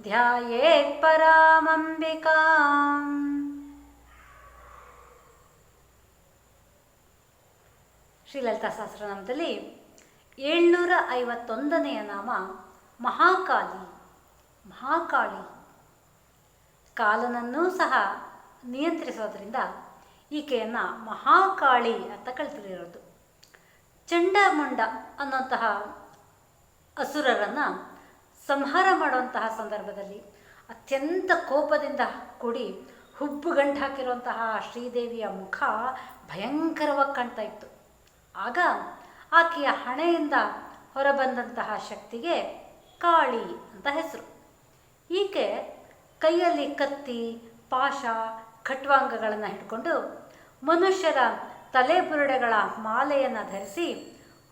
ध्यायेत्परामम्बिकाम् ಶ್ರೀಲಲಿತಾ ಸಹಸ್ರನಾಮದಲ್ಲಿ ಏಳ್ನೂರ ಐವತ್ತೊಂದನೆಯ ನಾಮ ಮಹಾಕಾಲಿ ಮಹಾಕಾಳಿ ಕಾಲನನ್ನೂ ಸಹ ನಿಯಂತ್ರಿಸೋದ್ರಿಂದ ಈಕೆಯನ್ನು ಮಹಾಕಾಳಿ ಅಂತ ಕಳ್ತಿರೋದು ಚಂಡಮುಂಡ ಅನ್ನುವಂತಹ ಅಸುರರನ್ನು ಸಂಹಾರ ಮಾಡುವಂತಹ ಸಂದರ್ಭದಲ್ಲಿ ಅತ್ಯಂತ ಕೋಪದಿಂದ ಕೂಡಿ ಹುಬ್ಬು ಗಂಟು ಹಾಕಿರುವಂತಹ ಶ್ರೀದೇವಿಯ ಮುಖ ಭಯಂಕರವಾಗಿ ಕಾಣ್ತಾ ಇತ್ತು. ಆಗ ಆಕೆಯ ಹಣೆಯಿಂದ ಹೊರಬಂದಂತಹ ಶಕ್ತಿಗೆ ಕಾಳಿ ಅಂತ ಹೆಸರು. ಈಕೆ ಕೈಯಲ್ಲಿ ಕತ್ತಿ, ಪಾಶ ಖಟ್ವಾಂಗಗಳನ್ನು ಹಿಡ್ಕೊಂಡು ಮನುಷ್ಯರ ತಲೆಬುರುಡೆಗಳ ಮಾಲೆಯನ್ನು ಧರಿಸಿ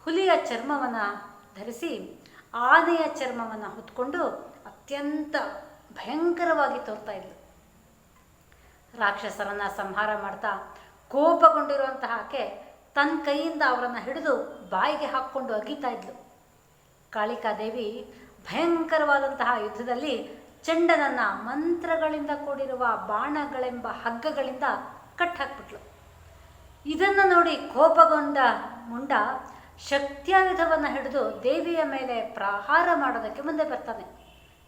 ಹುಲಿಯ ಚರ್ಮವನ್ನು ಧರಿಸಿ ಆನೆಯ ಚರ್ಮವನ್ನು ಹೊತ್ಕೊಂಡು ಅತ್ಯಂತ ಭಯಂಕರವಾಗಿ ತೋರ್ತಾ ಇದ್ಲು. ರಾಕ್ಷಸರನ್ನು ಸಂಹಾರ ಮಾಡ್ತಾ ಕೋಪಗೊಂಡಿರುವಂತಹ ಆಕೆ ತನ್ನ ಕೈಯಿಂದ ಅವರನ್ನು ಹಿಡಿದು ಬಾಯಿಗೆ ಹಾಕ್ಕೊಂಡು ಅಗೀತಾ ಇದ್ಲು. ಕಾಳಿಕಾದೇವಿ ಭಯಂಕರವಾದಂತಹ ಯುದ್ಧದಲ್ಲಿ ಚಂಡನನ್ನ ಮಂತ್ರಗಳಿಂದ ಕೂಡಿರುವ ಬಾಣಗಳೆಂಬ ಹಗ್ಗಗಳಿಂದ ಕಟ್ಟಾಕ್ಬಿಟ್ಲು ಇದನ್ನು ನೋಡಿ ಕೋಪಗೊಂಡ ಮುಂಡ ಶಕ್ತ್ಯಾಯುಧವನ್ನು ಹಿಡಿದು ದೇವಿಯ ಮೇಲೆ ಪ್ರಹಾರ ಮಾಡೋದಕ್ಕೆ ಮುಂದೆ ಬರ್ತಾನೆ.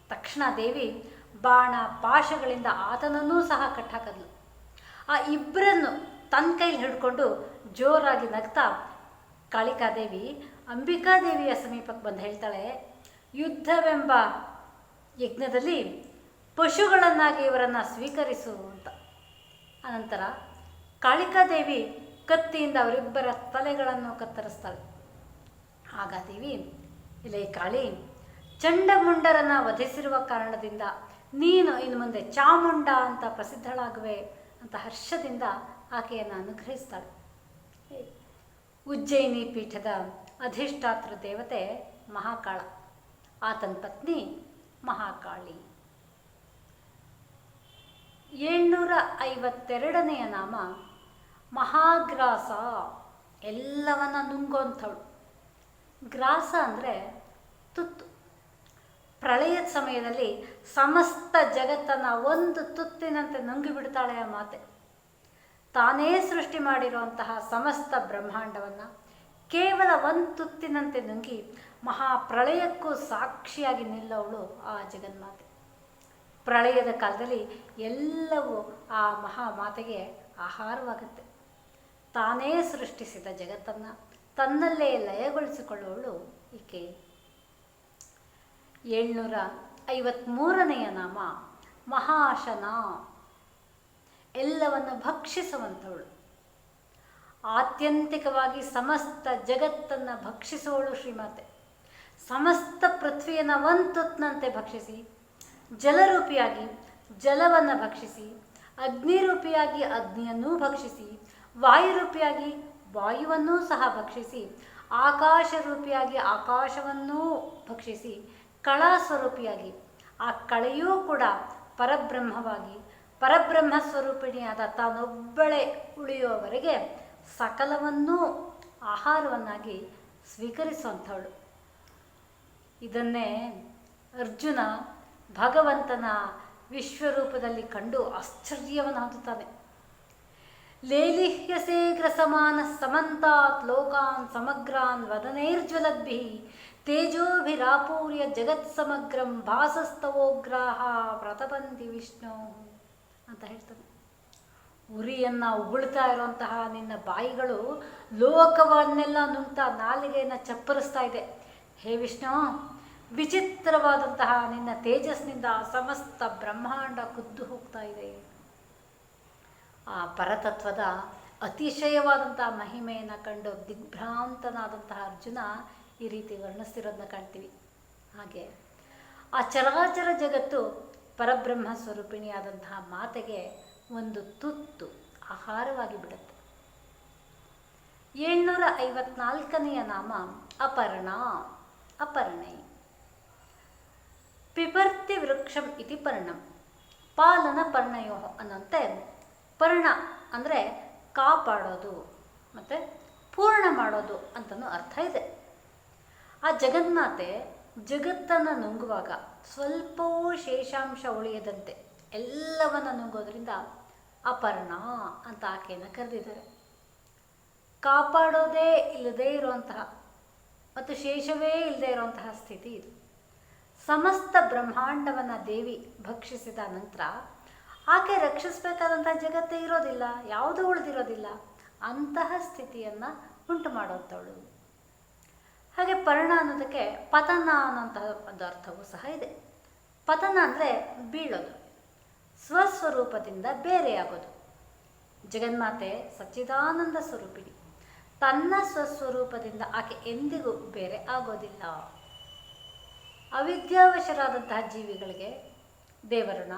ತಕ್ಷಣ ದೇವಿ ಬಾಣ ಪಾಶಗಳಿಂದ ಆತನನ್ನೂ ಸಹ ಕಟ್ಟಾಕದ್ಲು. ಆ ಇಬ್ಬರನ್ನು ತನ್ನ ಕೈಲಿ ಹಿಡ್ಕೊಂಡು ಜೋರಾಗಿ ನಗ್ತಾ ಕಾಳಿಕಾದೇವಿ ಅಂಬಿಕಾದೇವಿಯ ಸಮೀಪಕ್ಕೆ ಬಂದು ಹೇಳ್ತಾಳೆ, ಯುದ್ಧವೆಂಬ ಯಜ್ಞದಲ್ಲಿ ಪಶುಗಳನ್ನಾಗಿ ಇವರನ್ನು ಸ್ವೀಕರಿಸು ಅಂತ. ಅನಂತರ ಕಾಳಿಕಾದೇವಿ ಕತ್ತಿಯಿಂದ ಅವರಿಬ್ಬರ ತಲೆಗಳನ್ನು ಕತ್ತರಿಸ್ತಾಳೆ. ಆಗ ದೇವಿ ಇಲ್ಲೇ ಕಾಳಿ. ಚಂಡಮುಂಡರನ್ನು ವಧಿಸಿರುವ ಕಾರಣದಿಂದ ನೀನು ಇನ್ನು ಮುಂದೆ ಚಾಮುಂಡ ಅಂತ ಪ್ರಸಿದ್ಧಳಾಗುವೆ ಅಂತ ಹರ್ಷದಿಂದ ಆಕೆಯನ್ನು ಅನುಗ್ರಹಿಸ್ತಾಳೆ. ಉಜ್ಜಯಿನಿ ಪೀಠದ ಅಧಿಷ್ಠಾತೃ ದೇವತೆ ಮಹಾಕಾಳ. ಆತನ ಪತ್ನಿ ಮಹಾಕಾಳಿ. ಏಳ್ನೂರ ಐವತ್ತೆರಡನೆಯ ನಾಮ ಮಹಾಗ್ರಾಸ. ಎಲ್ಲವನ್ನ ನುಂಗೋಂಥವಳು ಗ್ರಾಸ ಅಂದರೆ ತುತ್ತು. ಪ್ರಳಯದ ಸಮಯದಲ್ಲಿ ಸಮಸ್ತ ಜಗತ್ತನ್ನು ಒಂದು ತುತ್ತಿನಂತೆ ನುಂಗಿಬಿಡ್ತಾಳೆ ಆ ಮಾತೆ. ತಾನೇ ಸೃಷ್ಟಿ ಮಾಡಿರುವಂತಹ ಸಮಸ್ತ ಬ್ರಹ್ಮಾಂಡವನ್ನು ಕೇವಲ ಒಂದು ತುತ್ತಿನಂತೆ ನುಂಗಿ ಮಹಾಪ್ರಳಯಕ್ಕೂ ಸಾಕ್ಷಿಯಾಗಿ ನಿಲ್ಲವಳು ಆ ಜಗನ್ಮಾತೆ. ಪ್ರಳಯದ ಕಾಲದಲ್ಲಿ ಎಲ್ಲವೂ ಆ ಮಹಾಮಾತೆಗೆ ಆಹಾರವಾಗುತ್ತೆ. ತಾನೇ ಸೃಷ್ಟಿಸಿದ ಜಗತ್ತನ್ನು. ತನ್ನಲ್ಲೇ ಲಯಗೊಳಿಸಿಕೊಳ್ಳುವಳು ಈಕೆ. ಏಳ್ನೂರ ಐವತ್ಮೂರನೆಯ ನಾಮ, ಮಹಾಶನ. ಎಲ್ಲವನ್ನು ಭಕ್ಷಿಸುವಂಥವಳು ಆತ್ಯಂತಿಕವಾಗಿ ಸಮಸ್ತ ಜಗತ್ತನ್ನು ಭಕ್ಷಿಸುವವಳು ಶ್ರೀಮಾತೆ. ಸಮಸ್ತ ಪೃಥ್ವಿಯನ್ನು ಒಂದು ಭಕ್ಷಿಸಿ, ಜಲರೂಪಿಯಾಗಿ ಜಲವನ್ನು ಭಕ್ಷಿಸಿ, ಅಗ್ನಿರೂಪಿಯಾಗಿ ಅಗ್ನಿಯನ್ನೂ ಭಕ್ಷಿಸಿ, ವಾಯುರೂಪಿಯಾಗಿ ವಾಯುವನ್ನೂ ಸಹ ಭಕ್ಷಿಸಿ ಆಕಾಶ ರೂಪಿಯಾಗಿ ಆಕಾಶವನ್ನೂ ಭಕ್ಷಿಸಿ ಕಳ ಸ್ವರೂಪಿಯಾಗಿ ಆ ಕಳೆಯೂ ಕೂಡ ಪರಬ್ರಹ್ಮವಾಗಿ ಪರಬ್ರಹ್ಮ ಸ್ವರೂಪಿಣಿಯಾದ ತಾನೊಬ್ಬಳೆ ಉಳಿಯುವವರೆಗೆ ಸಕಲವನ್ನೂ ಆಹಾರವನ್ನಾಗಿ ಸ್ವೀಕರಿಸುವಂಥವಳು. ಇದನ್ನೇ ಅರ್ಜುನ ಭಗವಂತನ ವಿಶ್ವರೂಪದಲ್ಲಿ ಕಂಡು ಆಶ್ಚರ್ಯವನ್ನು ಹೊಂದುತ್ತಾನೆ ಲೇಲಿಹ್ಯಸೇಗ್ರ ಸಮಾನ ಸಮಂತಾತ್ ಲೋಕಾನ್ ಸಮಗ್ರಾನ್ ವದನೈರ್ಜ್ವಲದ್ಭಿ ತೇಜೋಭಿರಾಪೂರ್ಯ ಜಗತ್ ಸಮಗ್ರಂ ಭಾಸಸ್ತವೋಗ್ರಾಹ ವ್ರತಬಂತಿ ವಿಷ್ಣು ಅಂತ ಹೇಳ್ತಾನೆ. ಉರಿಯನ್ನು ಉಗುಳ್ತಾ ಇರುವಂತಹ ನಿನ್ನ ಬಾಯಿಗಳು ಲೋಕವನ್ನೆಲ್ಲ ನುಂಗ್ತಾ ನಾಲಿಗೆಯನ್ನು ಚಪ್ಪರಿಸ್ತಾ ಇದೆ. ಹೇ ವಿಷ್ಣು, ವಿಚಿತ್ರವಾದಂತಹ ನಿನ್ನ ತೇಜಸ್ನಿಂದ ಸಮಸ್ತ ಬ್ರಹ್ಮಾಂಡ ಕುದ್ದು ಹೋಗ್ತಾ ಇದೆ. ಆ ಪರತತ್ವದ ಅತಿಶಯವಾದಂತಹ ಮಹಿಮೆಯನ್ನು ಕಂಡು ದಿಗ್ಭ್ರಾಂತನಾದಂತಹ ಅರ್ಜುನ ಈ ರೀತಿ ವರ್ಣಿಸ್ತಿರೋದನ್ನ ಕಾಣ್ತೀವಿ. ಹಾಗೆ ಆ ಚರಾಚರ ಜಗತ್ತು ಪರಬ್ರಹ್ಮ ಸ್ವರೂಪಿಣಿಯಾದಂತಹ ಮಾತೆಗೆ ಒಂದು ತುತ್ತು ಆಹಾರವಾಗಿ ಬಿಡುತ್ತೆ. ಏಳ್ನೂರ ಐವತ್ನಾಲ್ಕನೆಯ ನಾಮ ಅಪರ್ಣ, ಅಪರ್ಣೈ. ಪಿಪರ್ತಿ ವೃಕ್ಷಂ ಇತಿ ಪರ್ಣಂ, ಪಾಲನ ಪರ್ಣಯೋ ಅನ್ನಂತೆ ಪರ್ಣ ಅಂದರೆ ಕಾಪಾಡೋದು ಮತ್ತು ಪೂರ್ಣ ಮಾಡೋದು ಅಂತಲೂ ಅರ್ಥ ಇದೆ. ಆ ಜಗನ್ಮಾತೆ ಜಗತ್ತನ್ನು ನುಂಗುವಾಗ ಸ್ವಲ್ಪವೂ ಶೇಷಾಂಶ ಉಳಿಯದಂತೆ ಎಲ್ಲವನ್ನ ನುಂಗೋದ್ರಿಂದ ಅಪರ್ಣ ಅಂತ ಆಕೆಯನ್ನು ಕರೆದಿದ್ದಾರೆ. ಕಾಪಾಡೋದೇ ಇಲ್ಲದೇ ಇರುವಂತಹ ಮತ್ತು ಶೇಷವೇ ಇಲ್ಲದೆ ಇರುವಂತಹ ಸ್ಥಿತಿ ಇದು. ಸಮಸ್ತ ಬ್ರಹ್ಮಾಂಡವನ್ನು ದೇವಿ ಭಕ್ಷಿಸಿದ ನಂತರ ಆಕೆ ರಕ್ಷಿಸಬೇಕಾದಂತಹ ಜಗತ್ತೇ ಇರೋದಿಲ್ಲ, ಯಾವುದೂ ಉಳಿದಿರೋದಿಲ್ಲ. ಅಂತಹ ಸ್ಥಿತಿಯನ್ನು ಉಂಟು ಮಾಡುವಂಥವಳು ಹಾಗೆ ಪರ್ಣ ಅನ್ನೋದಕ್ಕೆ ಪತನ ಅನ್ನೋಂತಹ ಒಂದು ಅರ್ಥವೂ ಸಹ ಇದೆ. ಪತನ ಅಂದರೆ ಬೀಳೋದು, ಸ್ವಸ್ವರೂಪದಿಂದ ಬೇರೆಯಾಗೋದು. ಜಗನ್ಮಾತೆ ಸಚ್ಚಿದಾನಂದ ಸ್ವರೂಪಿಣಿ. ತನ್ನ ಸ್ವಸ್ವರೂಪದಿಂದ ಆಕೆ ಎಂದಿಗೂ ಬೇರೆ ಆಗೋದಿಲ್ಲ. ಅವಿದ್ಯಾವಶರಾದಂತಹ ಜೀವಿಗಳಿಗೆ ದೇವಋಣ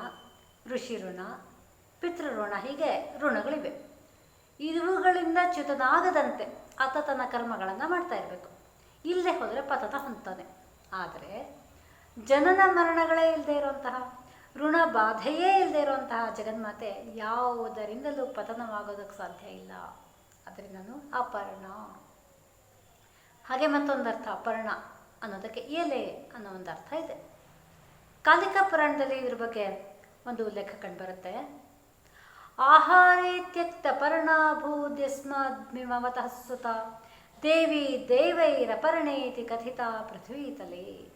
ಋಷಿ ಋಣ ಪಿತೃಋಣ ಹೀಗೆ ಋಣಗಳಿವೆ. ಇವುಗಳಿಂದ ಚ್ಯುತನಾಗದಂತೆ ಆತ ತನ್ನ ಕರ್ಮಗಳನ್ನು ಮಾಡ್ತಾ ಇರಬೇಕು. ಇಲ್ಲದೆ ಹೋದರೆ ಪತನ ಹೊಂತಾನೆ ಆದರೆ ಜನನ ಮರಣಗಳೇ ಇಲ್ಲದೆ ಇರುವಂತಹ, ಋಣ ಬಾಧೆಯೇ ಇಲ್ಲದೆ ಇರುವಂತಹ ಜಗನ್ಮಾತೆ ಯಾವುದರಿಂದಲೂ ಪತನವಾಗೋದಕ್ಕೆ ಸಾಧ್ಯ ಇಲ್ಲ. ಅದರಿಂದನೂ ಅಪರ್ಣ. ಹಾಗೆ ಮತ್ತೊಂದು ಅರ್ಥ, ಅಪರ್ಣ ಅನ್ನೋದಕ್ಕೆ ಎಲೆ ಅನ್ನೋ ಒಂದು ಅರ್ಥ ಇದೆ. ಕಾಲಿಕ ಪುರಾಣದಲ್ಲಿ ಇದ್ರ ಬಗ್ಗೆ ಒಂದು ಉಲ್ಲೇಖ ಕಂಡುಬರುತ್ತೆ ಆಹಾರೇ ತ್ಯಕ್ತ ಪರ್ಣಾಭೂದ್ಯಸ್ಮದ್ಮಿಮವತಃ ಸುತ, ದೇವಿ ದೇವೈರಪರ್ಣೇತಿ ಕಥಿತ ಪೃಥ್ವೀತಲೆ.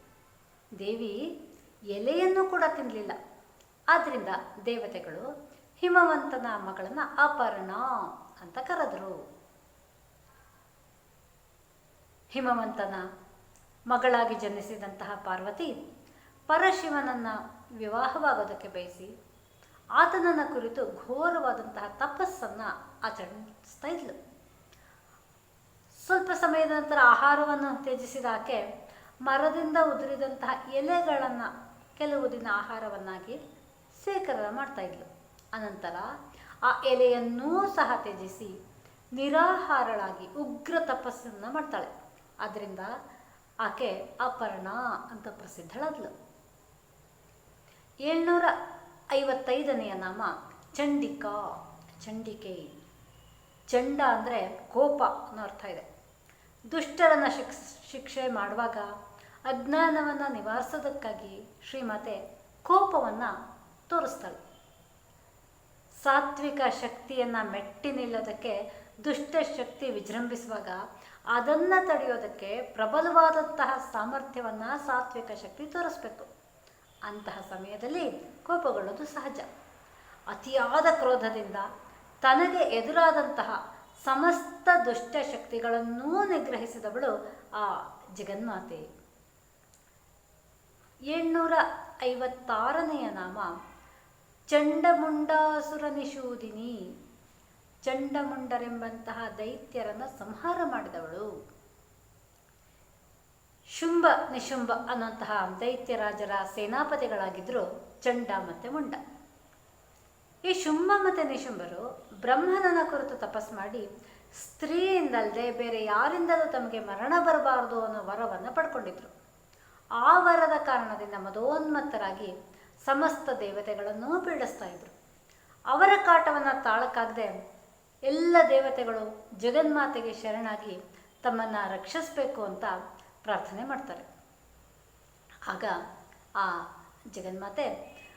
ದೇವಿ ಎಲೆಯನ್ನು ಕೂಡ ತಿನ್ನಲಿಲ್ಲ ಆದ್ದರಿಂದ ದೇವತೆಗಳು ಹಿಮವಂತನ ಮಗಳನ್ನು ಅಪರ್ಣ ಅಂತ ಕರೆದರು. ಹಿಮವಂತನ ಮಗಳಾಗಿ ಜನಿಸಿದಂತಹ ಪಾರ್ವತಿ ಪರಶಿವನನ್ನು ವಿವಾಹವಾಗೋದಕ್ಕೆ ಬಯಸಿ ಆತನನ್ನು ಕುರಿತು ಘೋರವಾದಂತಹ ತಪಸ್ಸನ್ನು ಆಚರಿಸ್ತಾ ಇದ್ಲು. ಸ್ವಲ್ಪ ಸಮಯದ ನಂತರ ಆಹಾರವನ್ನು ತ್ಯಜಿಸಿದ ಆಕೆ ಮರದಿಂದ ಉದುರಿದಂತಹ ಎಲೆಗಳನ್ನು ಕೆಲವು ದಿನ ಆಹಾರವನ್ನಾಗಿ ಸ್ವೀಕಾರ ಮಾಡ್ತಾ ಇದ್ಲು. ಅನಂತರ ಆ ಎಲೆಯನ್ನೂ ಸಹ ತ್ಯಜಿಸಿ ನಿರಾಹಾರಳಾಗಿ ಉಗ್ರ ತಪಸ್ಸನ್ನು ಮಾಡ್ತಾಳೆ. ಅದರಿಂದ ಆಕೆ ಅಪರ್ಣ ಅಂತ ಪ್ರಸಿದ್ಧಳಾದ್ಲು. ಏಳ್ನೂರ ಐವತ್ತೈದನೆಯ ನಾಮ ಚಂಡಿಕಾ, ಚಂಡಿಕೆ. ಚಂಡ ಅಂದರೆ ಕೋಪ ಅನ್ನೋ ಅರ್ಥ ಇದೆ. ದುಷ್ಟರನ್ನು ಶಿಕ್ಷ, ಶಿಕ್ಷೆ ಮಾಡುವಾಗ ಅಜ್ಞಾನವನ್ನು ನಿವಾರಿಸೋದಕ್ಕಾಗಿ ಶ್ರೀಮಾತೆ ಕೋಪವನ್ನು ತೋರಿಸ್ತಾಳೆ. ಸಾತ್ವಿಕ ಶಕ್ತಿಯನ್ನು ಮೆಟ್ಟಿ ನಿಲ್ಲೋದಕ್ಕೆ ದುಷ್ಟ ಶಕ್ತಿ ವಿಜೃಂಭಿಸುವಾಗ ಅದನ್ನು ತಡೆಯೋದಕ್ಕೆ ಪ್ರಬಲವಾದಂತಹ ಸಾಮರ್ಥ್ಯವನ್ನು ಸಾತ್ವಿಕ ಶಕ್ತಿ ತೋರಿಸ್ಬೇಕು. ಅಂತಹ ಸಮಯದಲ್ಲಿ ಕೋಪಗೊಳ್ಳೋದು ಸಹಜ. ಅತಿಯಾದ ಕ್ರೋಧದಿಂದ ತನಗೆ ಎದುರಾದಂತಹ ಸಮಸ್ತ ದುಷ್ಟ ಶಕ್ತಿಗಳನ್ನೂ ನಿಗ್ರಹಿಸಿದವಳು ಆ ಜಗನ್ಮಾತೆ. ಏಳ್ನೂರ ಐವತ್ತಾರನೆಯ ನಾಮ ಚಂಡಮುಂಡಾಸುರ ನಿಷೂದಿನಿ ಚಂಡಮುಂಡರೆಂಬಂತಹ ದೈತ್ಯರನ್ನು ಸಂಹಾರ ಮಾಡಿದವಳು. ಶುಂಭ ನಿಶುಂಭ ಅನ್ನುವಂತಹ ದೈತ್ಯರಾಜರ ಸೇನಾಪತಿಗಳಾಗಿದ್ದರು ಚಂಡ ಮತ್ತು ಮುಂಡ. ಈ ಶುಂಭ ಮತ್ತು ನಿಶುಂಭರು ಬ್ರಹ್ಮನನ ಕುರಿತು ತಪಸ್ ಮಾಡಿ ಸ್ತ್ರೀಯಿಂದಲ್ಲದೆ ಬೇರೆ ಯಾರಿಂದಲೂ ತಮಗೆ ಮರಣ ಬರಬಾರದು ಅನ್ನೋ ವರವನ್ನು ಪಡ್ಕೊಂಡಿದ್ರು. ಆ ವರದ ಕಾರಣದಿಂದ ಮದೋನ್ಮತ್ತರಾಗಿ ಸಮಸ್ತ ದೇವತೆಗಳನ್ನು ಪೀಡಿಸ್ತಾ ಇದ್ರು. ಅವರ ಕಾಟವನ್ನು ತಾಳಕ್ಕಾಗದೆ ಎಲ್ಲ ದೇವತೆಗಳು ಜಗನ್ಮಾತೆಗೆ ಶರಣಾಗಿ ತಮ್ಮನ್ನು ರಕ್ಷಿಸಬೇಕು ಅಂತ ಪ್ರಾರ್ಥನೆ ಮಾಡ್ತಾರೆ. ಆಗ ಆ ಜಗನ್ಮಾತೆ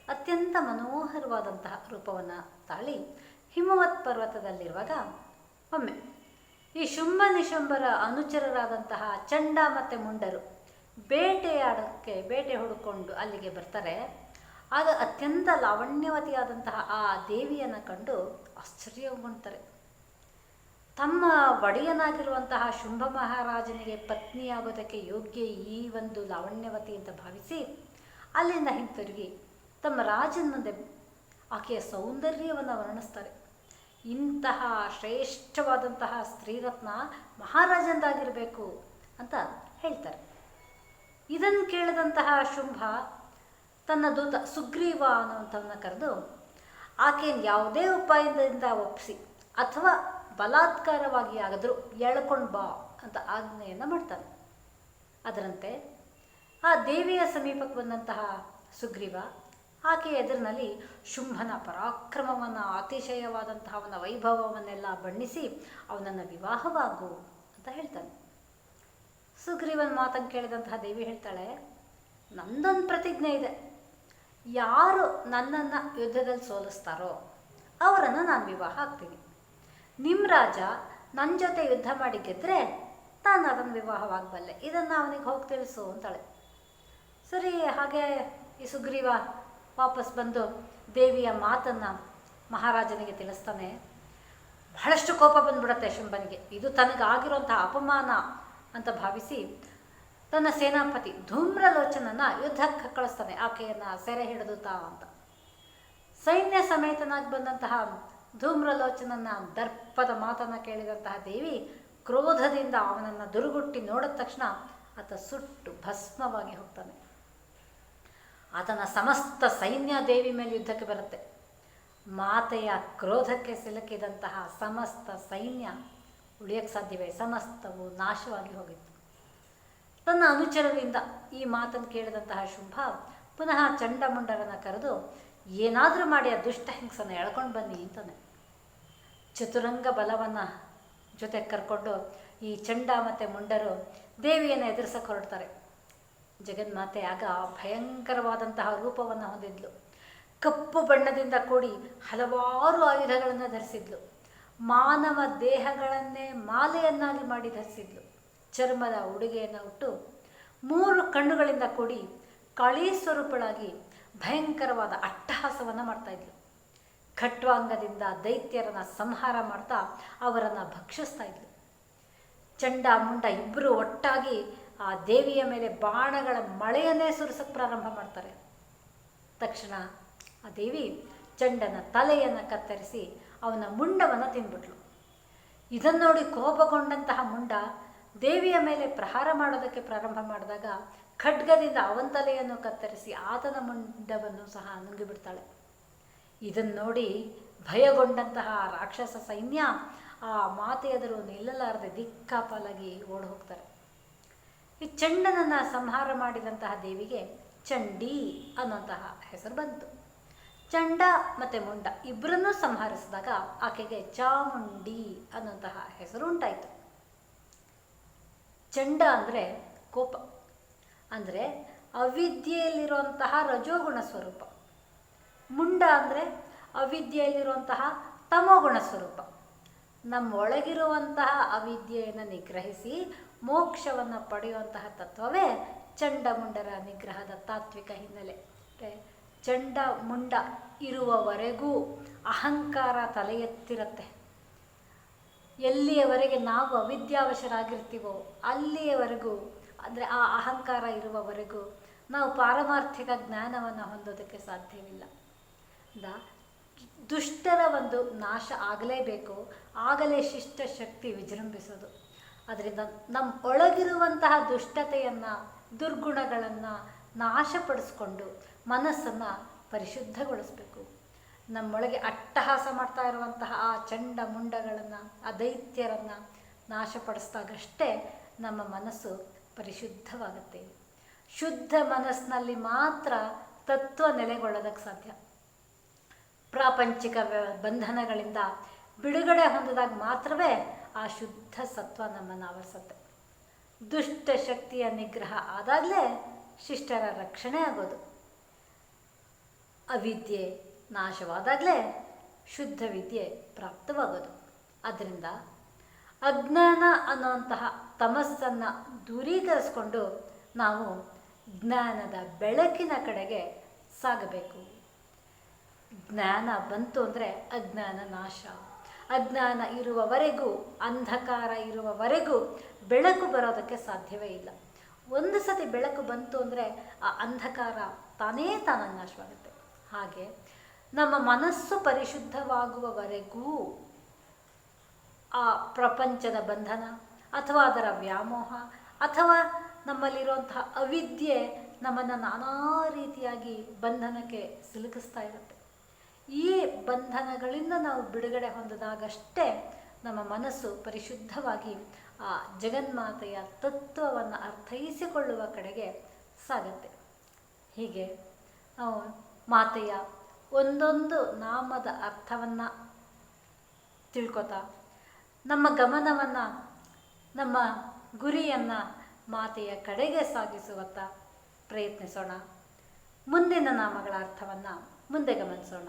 ಅತ್ಯಂತ ಮನೋಹರವಾದಂತಹ ರೂಪವನ್ನು ತಾಳಿ ಹಿಮವತ್ ಪರ್ವತದಲ್ಲಿರುವಾಗ ಒಮ್ಮೆ ಈ ಶುಂಭ ನಿಶುಂಭರ ಅನುಚರರಾದಂತಹ ಚಂಡ ಮತ್ತು ಮುಂಡರು ಬೇಟೆಯಾಡೋಕ್ಕೆ ಬೇಟೆ ಹುಡುಕೊಂಡು ಅಲ್ಲಿಗೆ ಬರ್ತಾರೆ. ಆಗ ಅತ್ಯಂತ ಲಾವಣ್ಯವತಿಯಾದಂತಹ ಆ ದೇವಿಯನ್ನು ಕಂಡು ಆಶ್ಚರ್ಯಗೊಂಡ್ತಾರೆ ತಮ್ಮ ಒಡೆಯನಾಗಿರುವಂತಹ ಶುಂಭ ಮಹಾರಾಜನಿಗೆ ಪತ್ನಿಯಾಗೋದಕ್ಕೆ ಯೋಗ್ಯ ಈ ಒಂದು ಲಾವಣ್ಯವತಿ ಅಂತ ಭಾವಿಸಿ ಅಲ್ಲಿಂದ ಹಿಂತಿರುಗಿ ತಮ್ಮ ರಾಜನ ಮುಂದೆ ಆಕೆಯ ಸೌಂದರ್ಯವನ್ನು ವರ್ಣಿಸ್ತಾರೆ. ಇಂತಹ ಶ್ರೇಷ್ಠವಾದಂತಹ ಸ್ತ್ರೀರತ್ನ ಮಹಾರಾಜಂದಾಗಿರಬೇಕು ಅಂತ ಹೇಳ್ತಾರೆ. ಇದನ್ನು ಕೇಳಿದಂತಹ ಶುಂಭ ತನ್ನ ದೂತ ಸುಗ್ರೀವ ಅನ್ನುವಂಥವನ್ನ ಕರೆದು ಆಕೆಯನ್ನು ಯಾವುದೇ ಉಪಾಯದಿಂದ ಒಪ್ಪಿಸಿ ಅಥವಾ ಬಲಾತ್ಕಾರವಾಗಿ ಆಗಾದರೂ ಎಳ್ಕೊಂಡು ಬಾ ಅಂತ ಆಜ್ಞೆಯನ್ನು ಮಾಡ್ತಾನೆ ಅದರಂತೆ ಆ ದೇವಿಯ ಸಮೀಪಕ್ಕೆ ಬಂದಂತಹ ಸುಗ್ರೀವ ಆಕೆಯ ಎದುರಿನಲ್ಲಿ ಶುಂಭನ ಪರಾಕ್ರಮವನ್ನು ಅತಿಶಯವಾದಂತಹ ಅವನ ವೈಭವವನ್ನೆಲ್ಲ ಬಣ್ಣಿಸಿ ಅವನನ್ನು ವಿವಾಹವಾಗು ಅಂತ ಹೇಳ್ತಾನೆ. ಸುಗ್ರೀವನ ಮಾತನ್ನು ಕೇಳಿದಂತಹ ದೇವಿ ಹೇಳ್ತಾಳೆ, ನಂದೊಂದು ಪ್ರತಿಜ್ಞೆ ಇದೆ. ಯಾರು ನನ್ನನ್ನು ಯುದ್ಧದಲ್ಲಿ ಸೋಲಿಸ್ತಾರೋ ಅವರನ್ನು ನಾನು ವಿವಾಹ ಆಗ್ತೀನಿ. ನಿಮ್ಮ ರಾಜ ನನ್ನ ಜೊತೆ ಯುದ್ಧ ಮಾಡಿ ಗೆದ್ದರೆ ತಾನು ಅದನ್ನು ವಿವಾಹವಾಗಬಲ್ಲೆ. ಇದನ್ನು ಅವನಿಗೆ ಹೋಗಿ ತಿಳಿಸು ಅಂತಾಳೆ. ಸರಿ, ಹಾಗೆ ಈ ಸುಗ್ರೀವ ವಾಪಸ್ ಬಂದು ದೇವಿಯ ಮಾತನ್ನು ಮಹಾರಾಜನಿಗೆ ತಿಳಿಸ್ತಾನೆ. ಬಹಳಷ್ಟು ಕೋಪ ಬಂದ್ಬಿಡುತ್ತೆ ಶುಂಭನಿಗೆ. ಇದು ತನಗಾಗಿರುವಂಥ ಅಪಮಾನ ಅಂತ ಭಾವಿಸಿ ತನ್ನ ಸೇನಾಪತಿ ಧೂಮ್ರಲೋಚನನ ಯುದ್ಧಕ್ಕೆ ಕಳಿಸ್ತಾನೆ. ಆಕೆಯನ್ನು ಸೆರೆ ಹಿಡಿದು ತಾ ಅಂತ. ಸೈನ್ಯ ಸಮೇತನಾಗಿ ಬಂದಂತಹ ಧೂಮ್ರಲೋಚನನ ದರ್ಪದ ಮಾತನ್ನು ಕೇಳಿದಂತಹ ದೇವಿ ಕ್ರೋಧದಿಂದ ಅವನನ್ನು ದುರುಗುಟ್ಟಿ ನೋಡಿದ ತಕ್ಷಣ ಆತ ಸುಟ್ಟು ಭಸ್ಮವಾಗಿ ಹೋಗ್ತಾನೆ. ಆತನ ಸಮಸ್ತ ಸೈನ್ಯ ದೇವಿ ಮೇಲೆ ಯುದ್ಧಕ್ಕೆ ಬರುತ್ತೆ. ಮಾತೆಯ ಕ್ರೋಧಕ್ಕೆ ಸಿಲುಕಿದಂತಹ ಸಮಸ್ತ ಸೈನ್ಯ ಉಳಿಯಕ್ಕೆ ಸಾಧ್ಯವೇ? ಸಮಸ್ತವು ನಾಶವಾಗಿ ಹೋಗಿತ್ತು. ತನ್ನ ಅನುಚರರಿಂದ ಈ ಮಾತನ್ನು ಕೇಳಿದಂತಹ ಶುಂಭ ಪುನಃ ಚಂಡಮುಂಡರನ್ನು ಕರೆದು, ಏನಾದರೂ ಮಾಡಿ ಆ ದುಷ್ಟ ಹಿಂಸನ ಎಳ್ಕೊಂಡು ಬನ್ನಿ ಅಂತಾನೆ. ಚತುರಂಗ ಬಲವನ್ನು ಜೊತೆ ಕರ್ಕೊಂಡು ಈ ಚಂಡ ಮತ್ತು ಮುಂಡರು ದೇವಿಯನ್ನು ಎದುರಿಸಕ್ಕೆ ಹೊರಡ್ತಾರೆ. ಜಗನ್ಮಾತೆ ಆಗ ಭಯಂಕರವಾದಂತಹ ರೂಪವನ್ನು ಹೊಂದಿದ್ಲು. ಕಪ್ಪು ಬಣ್ಣದಿಂದ ಕೂಡಿ ಹಲವಾರು ಆಯುಧಗಳನ್ನು ಧರಿಸಿದ್ಲು. ಮಾನವ ದೇಹಗಳನ್ನೇ ಮಾಲೆಯನ್ನಾಗಿ ಮಾಡಿ ಧರಿಸಿದ್ಲು. ಚರ್ಮದ ಉಡುಗೆಯನ್ನು ಉಟ್ಟು ಮೂರು ಕಣ್ಣುಗಳಿಂದ ಕೂಡಿ ಕಾಳಿ ಸ್ವರೂಪಳಾಗಿ ಭಯಂಕರವಾದ ಅಟ್ಟಹಾಸವನ್ನು ಮಾಡ್ತಾ ಇದ್ಲು. ಖಟ್ವಾಂಗದಿಂದ ದೈತ್ಯರನ್ನ ಸಂಹಾರ ಮಾಡ್ತಾ ಅವರನ್ನು ಭಕ್ಷಿಸ್ತಾ ಇದ್ಲು. ಚಂಡ, ಮುಂಡ ಇಬ್ಬರು ಒಟ್ಟಾಗಿ ಆ ದೇವಿಯ ಮೇಲೆ ಬಾಣಗಳ ಮಳೆಯನ್ನೇ ಸುರಿಸಕ್ಕೆ ಪ್ರಾರಂಭ ಮಾಡ್ತಾರೆ. ತಕ್ಷಣ ಆ ದೇವಿ ಚಂಡನ ತಲೆಯನ್ನು ಕತ್ತರಿಸಿ ಅವನ ಮುಂಡವನ್ನು ತಿಂದ್ಬಿಟ್ಲು ಇದನ್ನು ನೋಡಿ ಕೋಪಗೊಂಡಂತಹ ಮುಂಡ ದೇವಿಯ ಮೇಲೆ ಪ್ರಹಾರ ಮಾಡೋದಕ್ಕೆ ಪ್ರಾರಂಭ ಮಾಡಿದಾಗ ಖಡ್ಗದಿಂದ ಅವನ ತಲೆಯನ್ನು ಕತ್ತರಿಸಿ ಆತನ ಮುಂಡವನ್ನು ಸಹ ನುಂಗಿಬಿಡ್ತಾಳೆ. ಇದನ್ನು ನೋಡಿ ಭಯಗೊಂಡಂತಹ ರಾಕ್ಷಸ ಸೈನ್ಯ ಆ ಮಾತೆಯದರು ನಿಲ್ಲಲಾರದೆ ದಿಕ್ಕಾಪಾಲಾಗಿ ಓಡಿ ಹೋಗ್ತಾರೆ ಈ ಚಂಡನನ್ನು ಸಂಹಾರ ಮಾಡಿದಂತಹ ದೇವಿಗೆ ಚಂಡಿ ಅನ್ನೋಂತಹ ಹೆಸರು ಬಂತು. ಚಂಡ ಮತ್ತು ಮುಂಡ ಇಬ್ಬರನ್ನೂ ಸಂಹರಿಸಿದಾಗ ಆಕೆಗೆ ಚಾಮುಂಡಿ ಅನ್ನೋಂತಹ ಹೆಸರು ಉಂಟಾಯಿತು. ಚಂಡ ಅಂದರೆ ಕೋಪ. ಅಂದರೆ ಅವಿದ್ಯೆಯಲ್ಲಿರುವಂತಹ ರಜೋಗುಣ ಸ್ವರೂಪ. ಮುಂಡ ಅಂದರೆ ಅವಿದ್ಯೆಯಲ್ಲಿರುವಂತಹ ತಮೋಗುಣ ಸ್ವರೂಪ. ನಮ್ಮೊಳಗಿರುವಂತಹ ಅವಿದ್ಯೆಯನ್ನು ನಿಗ್ರಹಿಸಿ ಮೋಕ್ಷವನ್ನು ಪಡೆಯುವಂತಹ ತತ್ವವೇ ಚಂಡಮುಂಡರ ನಿಗ್ರಹದ ತಾತ್ವಿಕ ಹಿನ್ನೆಲೆ. ಚಂಡ ಮುಂಡ ಇರುವವರೆಗೂ ಅಹಂಕಾರ ತಲೆ ಎತ್ತಿರುತ್ತೆ ಎಲ್ಲಿಯವರೆಗೆ ನಾವು ಅವಿದ್ಯಾವಶರಾಗಿರ್ತೀವೋ ಅಲ್ಲಿಯವರೆಗೂ, ಅಂದರೆ ಆ ಅಹಂಕಾರ ಇರುವವರೆಗೂ ನಾವು ಪಾರಮಾರ್ಥಿಕ ಜ್ಞಾನವನ್ನು ಹೊಂದೋದಕ್ಕೆ ಸಾಧ್ಯವಿಲ್ಲ. ದುಷ್ಟರ ಒಂದು ನಾಶ ಆಗಲೇಬೇಕು, ಆಗಲೇ ಶಿಷ್ಟ ಶಕ್ತಿ ವಿಜೃಂಭಿಸೋದು. ಅದರಿಂದ ನಮ್ಮ ಒಳಗಿರುವಂತಹ ದುಷ್ಟತೆಯನ್ನು, ದುರ್ಗುಣಗಳನ್ನು ನಾಶಪಡಿಸ್ಕೊಂಡು ಮನಸ್ಸನ್ನು ಪರಿಶುದ್ಧಗೊಳಿಸಬೇಕು. ನಮ್ಮೊಳಗೆ ಅಟ್ಟಹಾಸ ಮಾಡ್ತಾ ಇರುವಂತಹ ಆ ಚಂಡ ಮುಂಡಗಳನ್ನು, ಆ ದೈತ್ಯರನ್ನು ನಾಶಪಡಿಸಿದಾಗಷ್ಟೇ ನಮ್ಮ ಮನಸ್ಸು ಪರಿಶುದ್ಧವಾಗುತ್ತೆ. ಶುದ್ಧ ಮನಸ್ಸಿನಲ್ಲಿ ಮಾತ್ರ ತತ್ವ ನೆಲೆಗೊಳ್ಳೋದಕ್ಕೆ ಸಾಧ್ಯ. ಪ್ರಾಪಂಚಿಕ ಬಂಧನಗಳಿಂದ ಬಿಡುಗಡೆ ಹೊಂದಿದಾಗ ಮಾತ್ರವೇ ಆ ಶುದ್ಧ ಸತ್ವ ನಮ್ಮನ್ನು ಆವರಿಸುತ್ತೆ. ದುಷ್ಟ ಶಕ್ತಿಯ ನಿಗ್ರಹ ಆದಾಗಲೇ ಶಿಷ್ಟರ ರಕ್ಷಣೆ ಆಗೋದು. ಅವಿದ್ಯೆ ನಾಶವಾದಾಗಲೇ ಶುದ್ಧ ವಿದ್ಯೆ ಪ್ರಾಪ್ತವಾಗೋದು. ಅದರಿಂದ ಅಜ್ಞಾನ ಅನ್ನುವಂತಹ ತಮಸ್ಸನ್ನು ದೂರೀಕರಿಸ್ಕೊಂಡು ನಾವು ಜ್ಞಾನದ ಬೆಳಕಿನ ಕಡೆಗೆ ಸಾಗಬೇಕು. ಜ್ಞಾನ ಬಂತು ಅಂದರೆ ಅಜ್ಞಾನ ನಾಶ. ಅಜ್ಞಾನ ಇರುವವರೆಗೂ, ಅಂಧಕಾರ ಇರುವವರೆಗೂ ಬೆಳಕು ಬರೋದಕ್ಕೆ ಸಾಧ್ಯವೇ ಇಲ್ಲ. ಒಂದು ಸತಿ ಬೆಳಕು ಬಂತು ಅಂದರೆ ಆ ಅಂಧಕಾರ ತಾನೇ ತಾನಾಗಿ ನಾಶವಾಗುತ್ತೆ ಹಾಗೆ ನಮ್ಮ ಮನಸ್ಸು ಪರಿಶುದ್ಧವಾಗುವವರೆಗೂ ಆ ಪ್ರಪಂಚದ ಬಂಧನ ಅಥವಾ ಅದರ ವ್ಯಾಮೋಹ ಅಥವಾ ನಮ್ಮಲ್ಲಿರುವಂತಹ ಅವಿದ್ಯೆ ನಮ್ಮನ್ನು ನಾನಾ ರೀತಿಯಾಗಿ ಬಂಧನಕ್ಕೆ ಸಿಲುಕಿಸ್ತಾ ಇರುತ್ತೆ. ಈ ಬಂಧನಗಳಿಂದ ನಾವು ಬಿಡುಗಡೆ ಹೊಂದಿದಾಗಷ್ಟೇ ನಮ್ಮ ಮನಸ್ಸು ಪರಿಶುದ್ಧವಾಗಿ ಆ ಜಗನ್ಮಾತೆಯ ತತ್ವವನ್ನು ಅರ್ಥೈಸಿಕೊಳ್ಳುವ ಕಡೆಗೆ ಸಾಗುತ್ತೆ. ಹೀಗೆ ನಾವು ಮಾತೆಯ ಒಂದೊಂದು ನಾಮದ ಅರ್ಥವನ್ನು ತಿಳ್ಕೊತಾ ನಮ್ಮ ಗಮನವನ್ನು ನಮ್ಮ ಗುರಿಯನ್ನು ಮಾತೆಯ ಕಡೆಗೆ ಸಾಗಿಸುವತ್ತ ಪ್ರಯತ್ನಿಸೋಣ. ಮುಂದಿನ ನಾಮಗಳ ಅರ್ಥವನ್ನು ಮುಂದೆ ಗಮನಿಸೋಣ.